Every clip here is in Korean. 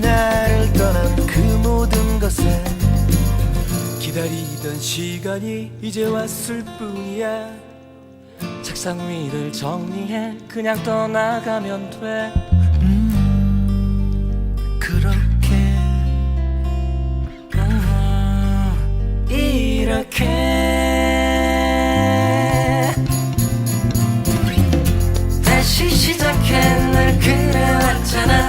나를 떠난 그 모든 것에 기다리던 시간이 이제 왔을 뿐이야. 책상 위를 정리해 그냥 떠나가면 돼. 음, 아, 이렇게. 다시 시작해 늘 그래왔잖아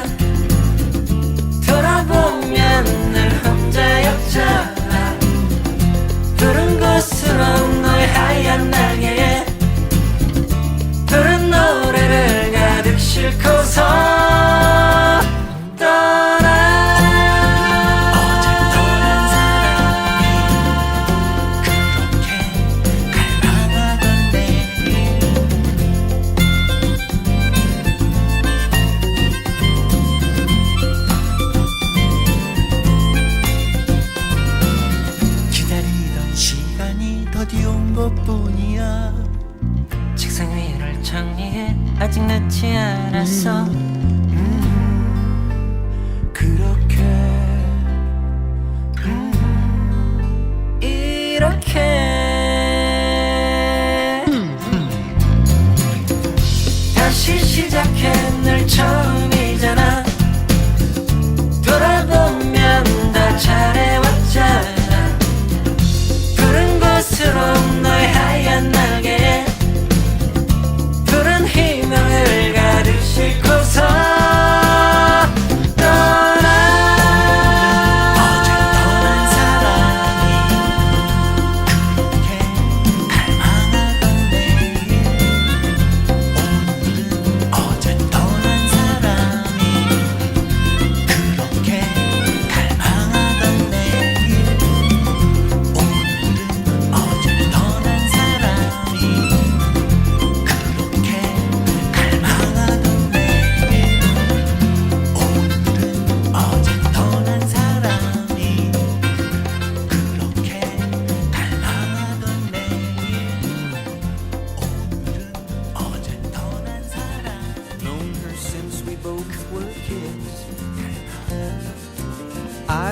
서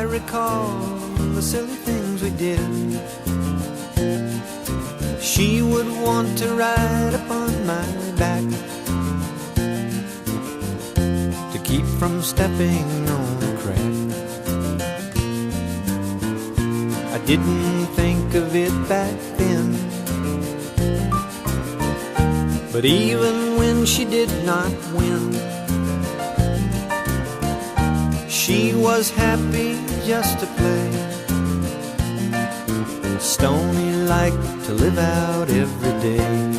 recall the silly things we did. She would want to ride upon my back To keep from stepping on a crack. I didn't think of it back then But even when she did not win She was happy just to play Stony liked to live out every day.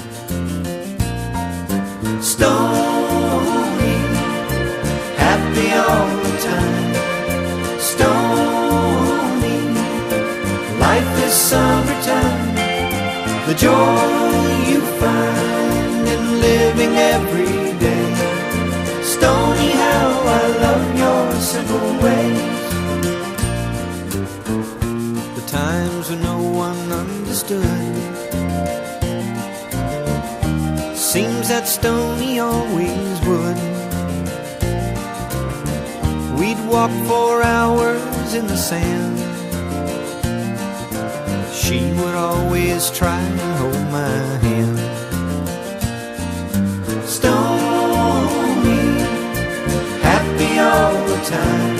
Stony, That Stony always would. We'd walk for hours in the sand. She would always try and hold my hand. Stony, happy all the time.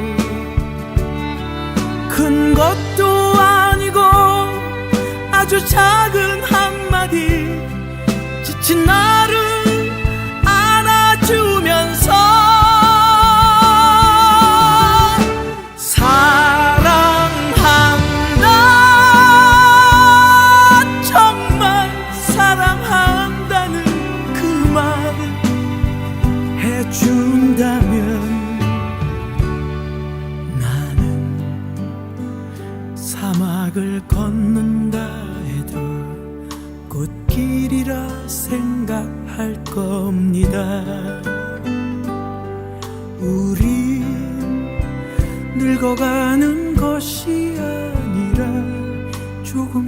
아주 작은 한마디 지친 나 겁니다. 우린 늙어가는 것이 아니라 조금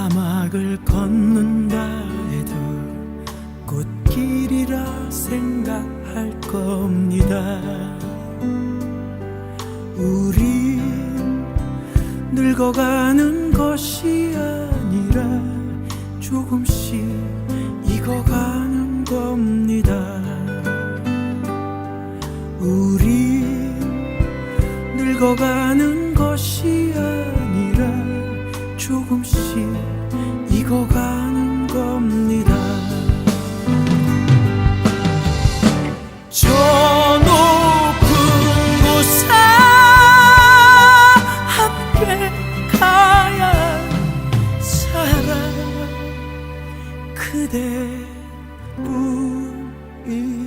사막을 걷는다 해도 꽃길이라 생각할 겁니다. 우린 늙어가는 것이 아니라 조금씩 雨。